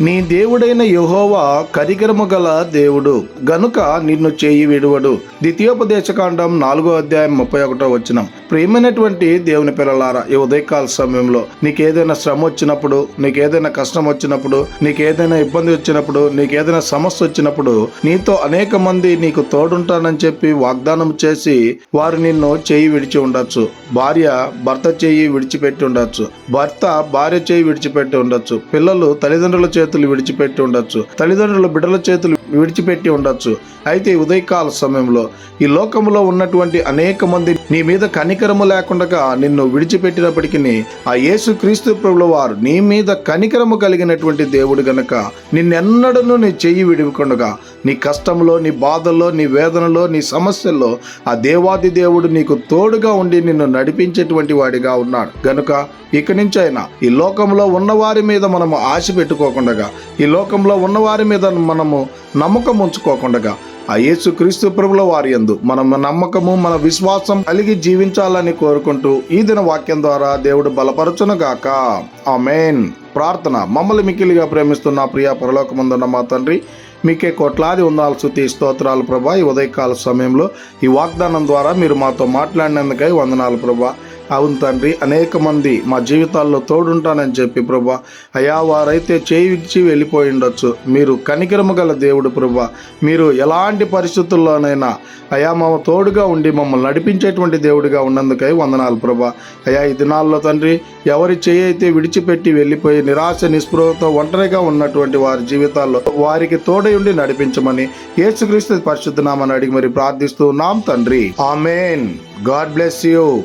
నీ దేవుడైన యహోవా కరికరము గల దేవుడు. గనుక నిన్ను చేయి విడువడు. ద్వితీయోపదేశకాండం నాలుగో అధ్యాయం ముప్పై ఒకటో వచనం. ప్రియమైనటువంటి దేవుని పిల్లలారా ఈ ఉదయకాల సమయంలో నీకేదైనా శ్రమ వచ్చినప్పుడు నీకేదైనా కష్టం వచ్చినప్పుడు నీకేదైనా ఇబ్బంది వచ్చినప్పుడు నీకేదైనా సమస్య వచ్చినప్పుడు నీతో అనేక మంది నీకు తోడుంటానని చెప్పి వాగ్దానం చేసి వారు నిన్ను చేయి విడిచి ఉండొచ్చు. భార్య భర్త చేయి విడిచిపెట్టి ఉండొచ్చు. భర్త భార్య చేయి విడిచిపెట్టి ఉండొచ్చు. పిల్లలు తల్లిదండ్రుల చేతులు విడిచిపెట్టి ఉండొచ్చు. తల్లిదండ్రుల బిడ్డల చేతులు విడిచిపెట్టి ఉండొచ్చు. అయితే ఉదయకాల సమయంలో ఈ లోకంలో ఉన్నటువంటి అనేక మంది నీ మీద కనికరము లేకుండా నిన్ను విడిచిపెట్టినప్పటికీ ఆ యేసు క్రీస్తు ప్రభుల వారు నీ మీద కనికరము కలిగినటువంటి దేవుడు గనక నిన్నెన్నడను నీ చెయ్యి విడివకుండగా నీ కష్టంలో నీ బాధల్లో నీ వేదనలో నీ సమస్యల్లో ఆ దేవాది దేవుడు నీకు తోడుగా ఉండి నిన్ను నడిపించేటువంటి వాడిగా ఉన్నాడు. గనుక ఇక నుంచి అయినా ఈ లోకంలో ఉన్నవారి మీద మనము ఆశ పెట్టుకోకుండా ఈ లోకంలో ఉన్నవారి మీద మనము నమ్మకం ఉంచుకోకుండా ఆ యేసు క్రీస్తు ప్రభుల వారి యందు మనం నమ్మకము మన విశ్వాసం కలిగి జీవించాలని కోరుకుంటూ ఈ దిన వాక్యం ద్వారా దేవుడు బలపరచునుగాక. ఆమెన్. ప్రార్థన. మమ్మల్ని మిక్కిలిగా ప్రేమిస్తున్న ప్రియ పరలోకమందున్న మా తండ్రి మీకే కోట్లాది ఉందాలు శుతి స్తోత్రాలు ప్రభా. ఈ ఉదయకాల సమయంలో ఈ వాగ్దానం ద్వారా మీరు మాతో మాట్లాడినందుకై వందనాలు ప్రభా. అవును తండ్రి అనేక మంది మా జీవితాల్లో తోడుంటానని చెప్పి ప్రభా అయా వారైతే చేయి ఇచ్చి వెళ్ళిపోయి ఉండొచ్చు. మీరు కనికరము గల దేవుడు ప్రభా మీరు ఎలాంటి పరిస్థితుల్లోనైనా అయా మా తోడుగా ఉండి మమ్మల్ని నడిపించేటువంటి దేవుడిగా ఉన్నందుకై వందనాలు ప్రభా. అయా ఈ దినాల్లో తండ్రి ఎవరి చేయి అయితే విడిచిపెట్టి వెళ్ళిపోయి నిరాశ నిస్పృహతో ఒంటరిగా ఉన్నటువంటి వారి జీవితాల్లో వారికి తోడై ఉండి నడిపించమని యేసుక్రీస్తు పరిశుద్ధనామని అడిగి మరి ప్రార్థిస్తూ ఉన్నాం తండ్రి. ఆమెన్. God bless you.